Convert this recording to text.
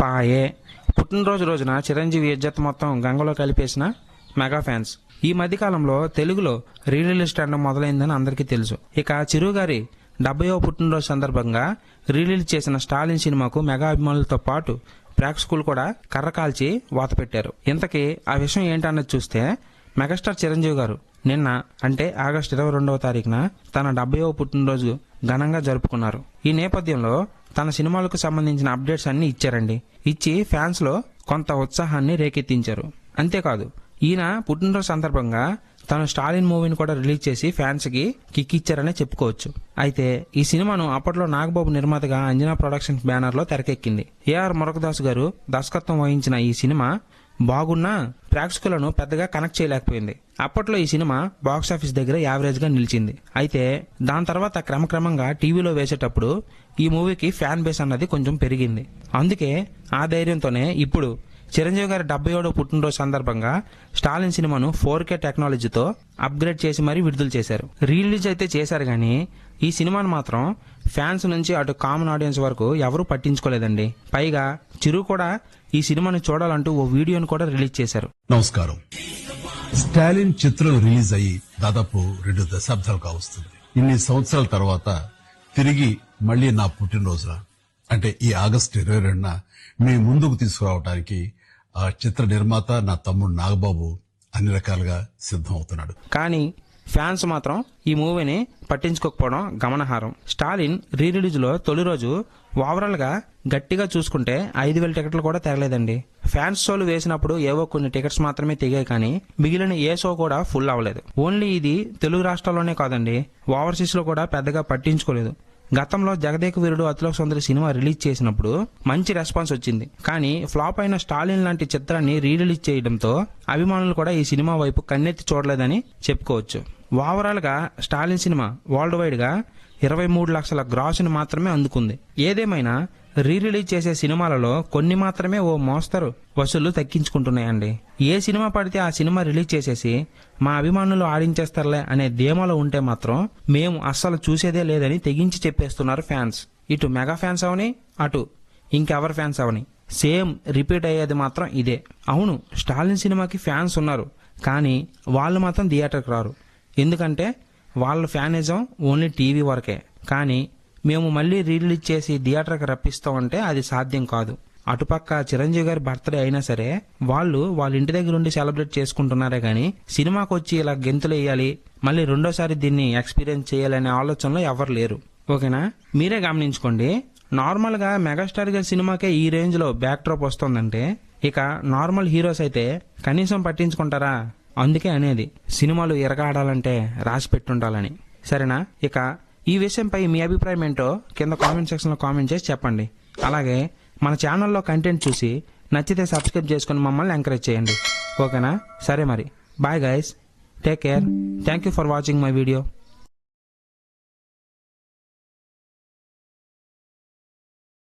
పాయే. పుట్టినరోజు రోజున చిరంజీవి ఇజ్జత్ మొత్తం గంగలో కలిపేసిన మెగా ఫ్యాన్స్. ఈ మధ్యకాలంలో తెలుగులో రీ రిలీజ్ మొదలైందని అందరికీ తెలుసు. ఇక చిరు గారి డెబ్బైవ పుట్టినరోజు సందర్భంగా రిలీజ్ చేసిన స్టాలిన్ సినిమాకు మెగా అభిమానులతో పాటు ప్రేక్షకులు కూడా కర్ర కాల్చి వాత పెట్టారు. ఇంతకీ ఆ విషయం ఏంటన్నది చూస్తే మెగాస్టార్ చిరంజీవి గారు నిన్న అంటే ఆగస్టు ఇరవై రెండవ తారీఖున తన డెబ్బైవ పుట్టినరోజు ఘనంగా జరుపుకున్నారు. ఈ నేపథ్యంలో తన సినిమాలకు సంబంధించిన అప్డేట్స్ అన్ని ఇచ్చారండి. ఇచ్చి ఫ్యాన్స్లో కొంత ఉత్సాహాన్ని రేకెత్తించారు. అంతేకాదు ఈయన పుట్టినరోజు సందర్భంగా తను స్టాలిన్ మూవీని కూడా రిలీజ్ చేసి ఫ్యాన్స్కి కిక్ ఇచ్చారనే చెప్పుకోవచ్చు. అయితే ఈ సినిమాను అప్పట్లో నాగబాబు నిర్మాతగా అంజనా ప్రొడక్షన్స్ బ్యానర్లో తెరకెక్కింది. ఏఆర్ మురకదాస్ గారు దర్శకత్వం వహించిన ఈ సినిమా బాగున్నా ప్రేక్షకులను పెద్దగా కనెక్ట్ చేయలేకపోయింది. అప్పట్లో ఈ సినిమా బాక్స్ ఆఫీస్ దగ్గర యావరేజ్గా నిలిచింది. అయితే దాని తర్వాత క్రమక్రమంగా టీవీలో వేసేటప్పుడు ఈ మూవీకి ఫ్యాన్ బేస్ అన్నది కొంచెం పెరిగింది. అందుకే ఆ ధైర్యంతోనే ఇప్పుడు చిరంజీవి గారి డెబ్బై ఏడో పుట్టినరోజు సందర్భంగా స్టాలిన్ సినిమాను ఫోర్ కే టెక్నాలజీతో అప్గ్రేడ్ చేసి మరీ విడుదల చేశారు. రీలీజ్ అయితే చేశారు కానీ ఈ సినిమాను మాత్రం ఫ్యాన్స్ నుంచి అటు కామన్ ఆడియన్స్ వరకు ఎవరూ పట్టించుకోలేదండి. పైగా చిరు కూడా ఈ సినిమాను చూడాలంటూ ఓ వీడియోను కూడా రిలీజ్ చేశారు. నమస్కారం. స్టాలిన్ చిత్రం రిలీజ్ అయ్యి దాదాపు రెండు దశాబ్దాలు కావస్తుంది ఇన్ని సంవత్సరాల తర్వాత తిరిగి మళ్ళీ నా పుట్టినరోజున అంటే ఈ ఆగస్టు ఇరవై రెండున మీ ముందుకు తీసుకురావడానికి ఆ చిత్ర నిర్మాత నా తమ్ముడు నాగబాబు అన్ని రకాలుగా సిద్ధం అవుతున్నాడు కానీ ఫ్యాన్స్ మాత్రం ఈ మూవీని పట్టించుకోకపోవడం గమనార్హం. స్టాలిన్ రీ రిలీజ్లో తొలి రోజు ఓవరాల్గా గట్టిగా చూసుకుంటే ఐదు వేల టికెట్లు కూడా తెగలేదండి ఫ్యాన్స్ షోలు వేసినప్పుడు ఏవో కొన్ని టికెట్స్ మాత్రమే తెగాయి కానీ మిగిలిన ఏ షో కూడా ఫుల్ అవ్వలేదు. ఓన్లీ ఇది తెలుగు రాష్ట్రాల్లోనే కాదండి. ఓవర్సీస్లో కూడా పెద్దగా పట్టించుకోలేదు. గతంలో జగదేక వీరుడు అతిలోక సుందరి సినిమా రిలీజ్ చేసినప్పుడు మంచి రెస్పాన్స్ వచ్చింది. కానీ ఫ్లాప్ అయిన స్టాలిన్ లాంటి చిత్రాన్ని రీ రిలీజ్ చేయడంతో అభిమానులు కూడా ఈ సినిమా వైపు కన్నెత్తి చూడలేదని చెప్పుకోవచ్చు. ఓవరాల్గా స్టాలిన్ సినిమా వరల్డ్ వైడ్గా ఇరవై మూడు లక్షల గ్రాసును మాత్రమే అందుకుంది. ఏదేమైనా రీ రిలీజ్ చేసే సినిమాలలో కొన్ని మాత్రమే ఓ మోస్తరు వసూళ్ళు తగ్గించుకుంటున్నాయండి. ఏ సినిమా పడితే ఆ సినిమా రిలీజ్ చేసేసి మా అభిమానులు ఆడించేస్తారులే అనే ధీమాలో ఉంటే మాత్రం మేము అస్సలు చూసేదే లేదని తెగించి చెప్పేస్తున్నారు ఫ్యాన్స్. ఇటు మెగా ఫ్యాన్స్ అవని అటు ఇంకెవరి ఫ్యాన్స్ అవని. సేమ్ రిపీట్ అయ్యేది మాత్రం ఇదే. అవును స్టాలిన్ సినిమాకి ఫ్యాన్స్ ఉన్నారు కానీ వాళ్ళు మాత్రం థియేటర్కి రారు. ఎందుకంటే వాళ్ళ ఫ్యానిజం ఓన్లీ టీవీ వరకే. కానీ మేము మళ్ళీ రీలీజ్ చేసి థియేటర్కి రప్పిస్తామంటే అది సాధ్యం కాదు. అటుపక్క చిరంజీవి గారి బర్త్డే అయినా సరే వాళ్ళు వాళ్ళ ఇంటి దగ్గర ఉండి సెలబ్రేట్ చేసుకుంటున్నారే కానీ సినిమాకి వచ్చి ఇలా గెంతులు వేయాలి మళ్ళీ రెండోసారి దీన్ని ఎక్స్పీరియన్స్ చేయాలనే ఆలోచనలో ఎవరు లేరు. ఓకేనా? మీరే గమనించుకోండి. నార్మల్గా మెగాస్టార్గా మెగాస్టార్ గారి సినిమాకే ఈ రేంజ్లో బ్యాక్ డ్రాప్ వస్తుందంటే ఇక నార్మల్ హీరోస్ అయితే కనీసం పట్టించుకుంటారా? అందుకే అనేది సినిమాలు ఎరగాడాలంటే రాసి పెట్టుండాలని. సరేనా? ఇక ఈ విషయంపై మీ అభిప్రాయం ఏంటో కింద కామెంట్ సెక్షన్లో కామెంట్ చేసి చెప్పండి. అలాగే మన ఛానల్లో కంటెంట్ చూసి నచ్చితే సబ్స్క్రైబ్ చేసుకుని మమ్మల్ని ఎంకరేజ్ చేయండి. ఓకేనా? సరే మరి. Bye guys take care. Thank you for watching my video.